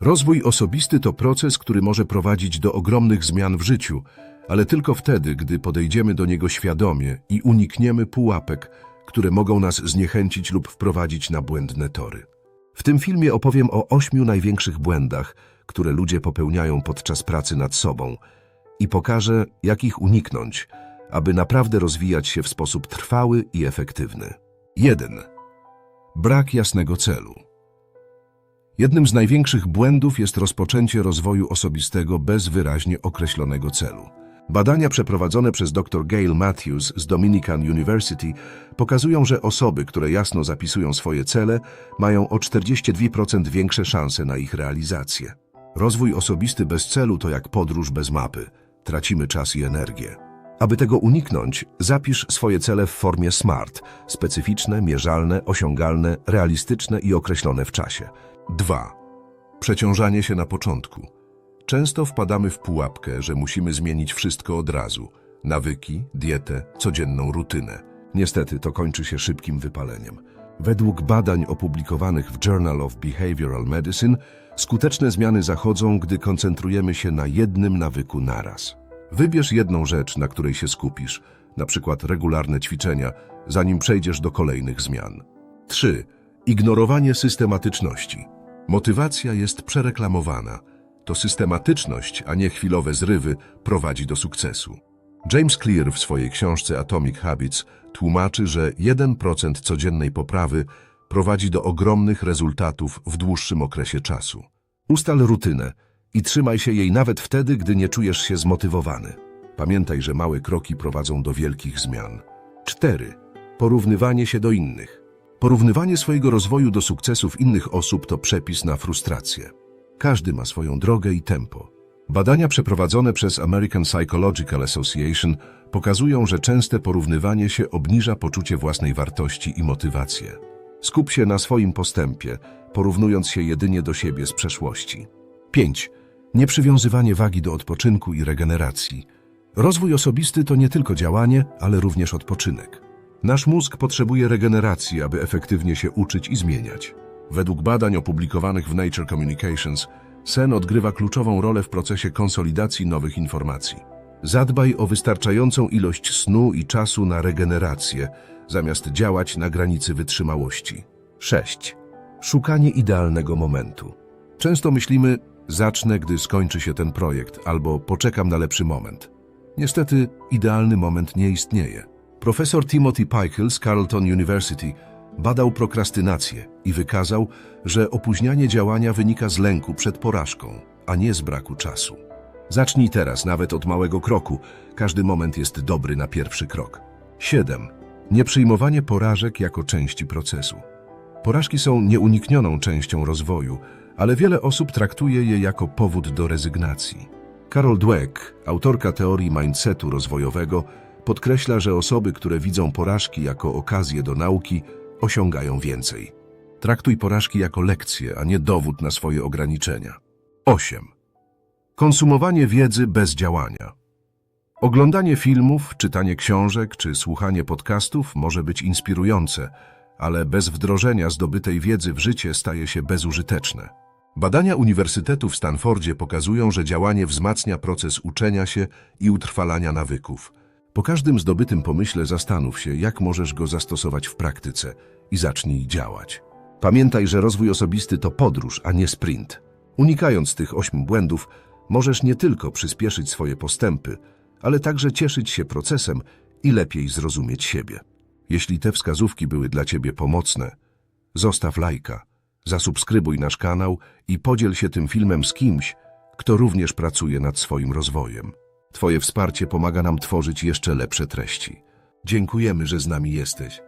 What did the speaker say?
Rozwój osobisty to proces, który może prowadzić do ogromnych zmian w życiu, ale tylko wtedy, gdy podejdziemy do niego świadomie i unikniemy pułapek, które mogą nas zniechęcić lub wprowadzić na błędne tory. W tym filmie opowiem o ośmiu największych błędach, które ludzie popełniają podczas pracy nad sobą i pokażę, jak ich uniknąć, aby naprawdę rozwijać się w sposób trwały i efektywny. 1. Brak jasnego celu. Jednym z największych błędów jest rozpoczęcie rozwoju osobistego bez wyraźnie określonego celu. Badania przeprowadzone przez dr Gail Matthews z Dominican University pokazują, że osoby, które jasno zapisują swoje cele, mają o 42% większe szanse na ich realizację. Rozwój osobisty bez celu to jak podróż bez mapy. Tracimy czas i energię. Aby tego uniknąć, zapisz swoje cele w formie SMART – specyficzne, mierzalne, osiągalne, realistyczne i określone w czasie. 2. Przeciążanie się na początku. Często wpadamy w pułapkę, że musimy zmienić wszystko od razu. Nawyki, dietę, codzienną rutynę. Niestety to kończy się szybkim wypaleniem. Według badań opublikowanych w Journal of Behavioral Medicine, skuteczne zmiany zachodzą, gdy koncentrujemy się na jednym nawyku naraz. Wybierz jedną rzecz, na której się skupisz, na przykład regularne ćwiczenia, zanim przejdziesz do kolejnych zmian. 3. Ignorowanie systematyczności. Motywacja jest przereklamowana. To systematyczność, a nie chwilowe zrywy, prowadzi do sukcesu. James Clear w swojej książce Atomic Habits tłumaczy, że 1% codziennej poprawy prowadzi do ogromnych rezultatów w dłuższym okresie czasu. Ustal rutynę i trzymaj się jej nawet wtedy, gdy nie czujesz się zmotywowany. Pamiętaj, że małe kroki prowadzą do wielkich zmian. 4. Porównywanie się do innych. Porównywanie swojego rozwoju do sukcesów innych osób to przepis na frustrację. Każdy ma swoją drogę i tempo. Badania przeprowadzone przez American Psychological Association pokazują, że częste porównywanie się obniża poczucie własnej wartości i motywację. Skup się na swoim postępie, porównując się jedynie do siebie z przeszłości. 5. Nieprzywiązywanie wagi do odpoczynku i regeneracji. Rozwój osobisty to nie tylko działanie, ale również odpoczynek. Nasz mózg potrzebuje regeneracji, aby efektywnie się uczyć i zmieniać. Według badań opublikowanych w Nature Communications, sen odgrywa kluczową rolę w procesie konsolidacji nowych informacji. Zadbaj o wystarczającą ilość snu i czasu na regenerację, zamiast działać na granicy wytrzymałości. 6. Szukanie idealnego momentu. Często myślimy, zacznę, gdy skończy się ten projekt, albo poczekam na lepszy moment. Niestety, idealny moment nie istnieje. Profesor Timothy Pychyl z Carleton University badał prokrastynację i wykazał, że opóźnianie działania wynika z lęku przed porażką, a nie z braku czasu. Zacznij teraz, nawet od małego kroku. Każdy moment jest dobry na pierwszy krok. 7. Nieprzyjmowanie porażek jako części procesu. Porażki są nieuniknioną częścią rozwoju, ale wiele osób traktuje je jako powód do rezygnacji. Carol Dweck, autorka teorii mindsetu rozwojowego, podkreśla, że osoby, które widzą porażki jako okazję do nauki, osiągają więcej. Traktuj porażki jako lekcję, a nie dowód na swoje ograniczenia. 8. Konsumowanie wiedzy bez działania. Oglądanie filmów, czytanie książek czy słuchanie podcastów może być inspirujące, ale bez wdrożenia zdobytej wiedzy w życie staje się bezużyteczne. Badania Uniwersytetu w Stanfordzie pokazują, że działanie wzmacnia proces uczenia się i utrwalania nawyków. Po każdym zdobytym pomyśle zastanów się, jak możesz go zastosować w praktyce i zacznij działać. Pamiętaj, że rozwój osobisty to podróż, a nie sprint. Unikając tych ośmiu błędów, możesz nie tylko przyspieszyć swoje postępy, ale także cieszyć się procesem i lepiej zrozumieć siebie. Jeśli te wskazówki były dla Ciebie pomocne, zostaw lajka, zasubskrybuj nasz kanał i podziel się tym filmem z kimś, kto również pracuje nad swoim rozwojem. Twoje wsparcie pomaga nam tworzyć jeszcze lepsze treści. Dziękujemy, że z nami jesteś.